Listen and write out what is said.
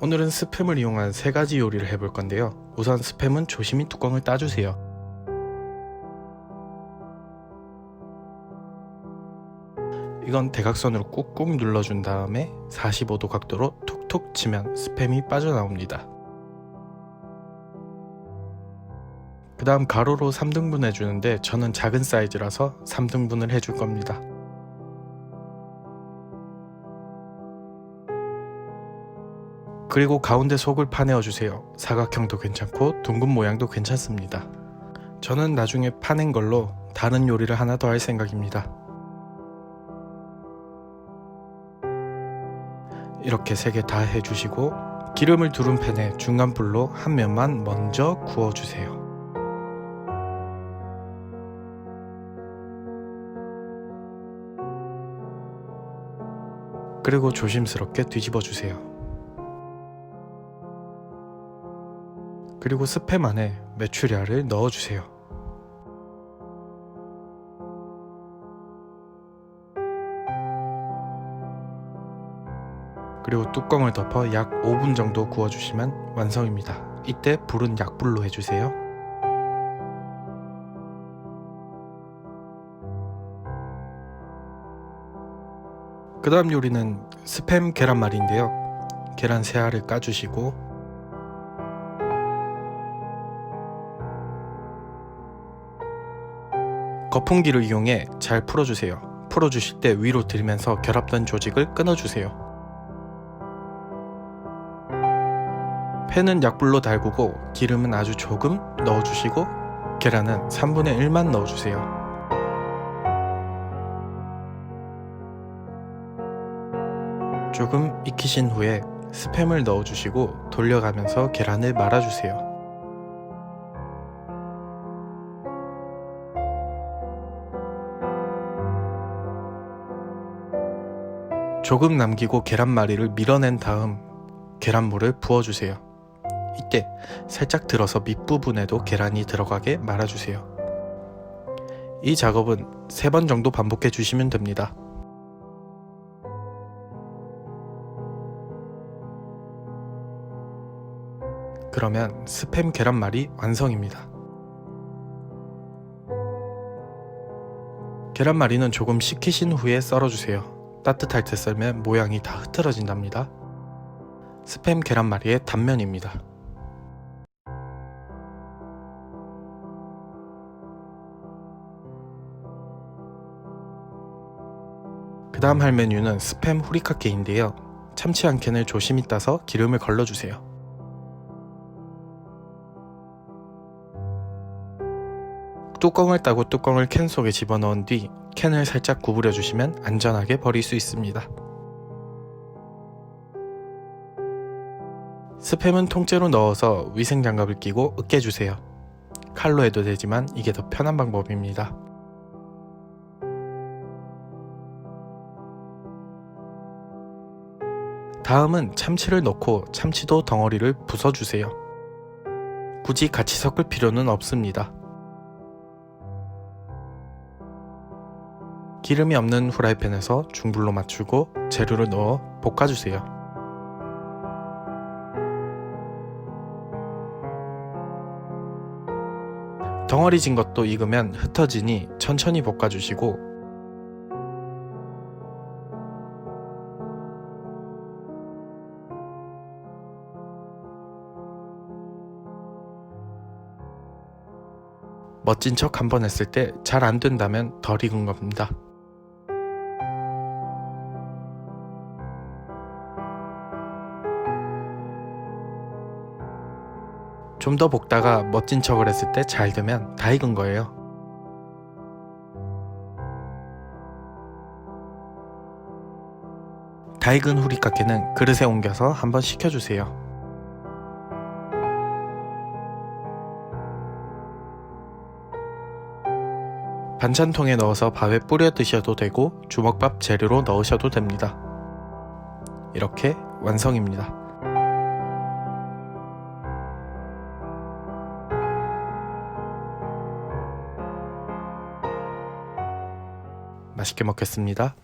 오늘은 스팸을 이용한 세 가지 요리를 해볼 건데요. 우선 스팸은 조심히 뚜껑을 따주세요. 이건 대각선으로 꾹꾹 눌러준 다음에 45도 각도로 툭툭 치면 스팸이 빠져나옵니다. 그 다음 가로로 3등분 해주는데 저는 작은 사이즈라서 3등분을 해줄 겁니다. 그리고 가운데 속을 파내어 주세요. 사각형도 괜찮고 둥근 모양도 괜찮습니다. 저는 나중에 파낸 걸로 다른 요리를 하나 더 할 생각입니다. 이렇게 세 개 다 해주시고 기름을 두른 팬에 중간 불로 한 면만 먼저 구워주세요. 그리고 조심스럽게 뒤집어 주세요. 그리고 스팸 안에 메추리알을 넣어주세요. 그리고 뚜껑을 덮어 약 5분 정도 구워주시면 완성입니다. 이때 불은 약불로 해주세요. 그 다음 요리는 스팸 계란말이인데요. 계란 세 알을 까주시고 거품기를 이용해 잘 풀어주세요. 풀어주실 때 위로 들면서 결합된 조직을 끊어주세요. 팬은 약불로 달구고 기름은 아주 조금 넣어주시고 계란은 3분의 1만 넣어주세요. 조금 익히신 후에 스팸을 넣어주시고 돌려가면서 계란을 말아주세요. 조금 남기고 계란말이를 밀어낸 다음 계란물을 부어주세요. 이때 살짝 들어서 밑부분에도 계란이 들어가게 말아주세요. 이 작업은 3번 정도 반복해 주시면 됩니다. 그러면 스팸 계란말이 완성입니다. 계란말이는 조금 식히신 후에 썰어주세요. 따뜻할 때 썰면 모양이 다 흐트러진답니다. 스팸 계란말이의 단면입니다. 그 다음 할 메뉴는 스팸 후리카케인데요. 참치 한 캔을 조심히 따서 기름을 걸러주세요. 뚜껑을 따고 뚜껑을 캔 속에 집어넣은 뒤 캔을 살짝 구부려 주시면 안전하게 버릴 수 있습니다. 스팸은 통째로 넣어서 위생 장갑을 끼고 으깨주세요. 칼로 해도 되지만 이게 더 편한 방법입니다. 다음은 참치를 넣고 참치도 덩어리를 부숴주세요. 굳이 같이 섞을 필요는 없습니다. 기름이 없는 후라이팬에서 중불로 맞추고 재료를 넣어 볶아주세요. 덩어리 진 것도 익으면 흩어지니 천천히 볶아주시고 멋진 척 한 번 했을 때 잘 안 된다면 덜 익은 겁니다. 좀 더 볶다가 멋진 척을 했을 때 잘 되면 다 익은 거예요. 다 익은 후리카케는 그릇에 옮겨서 한번 식혀주세요. 반찬통에 넣어서 밥에 뿌려 드셔도 되고 주먹밥 재료로 넣으셔도 됩니다. 이렇게 완성입니다. 맛있게 먹겠습니다.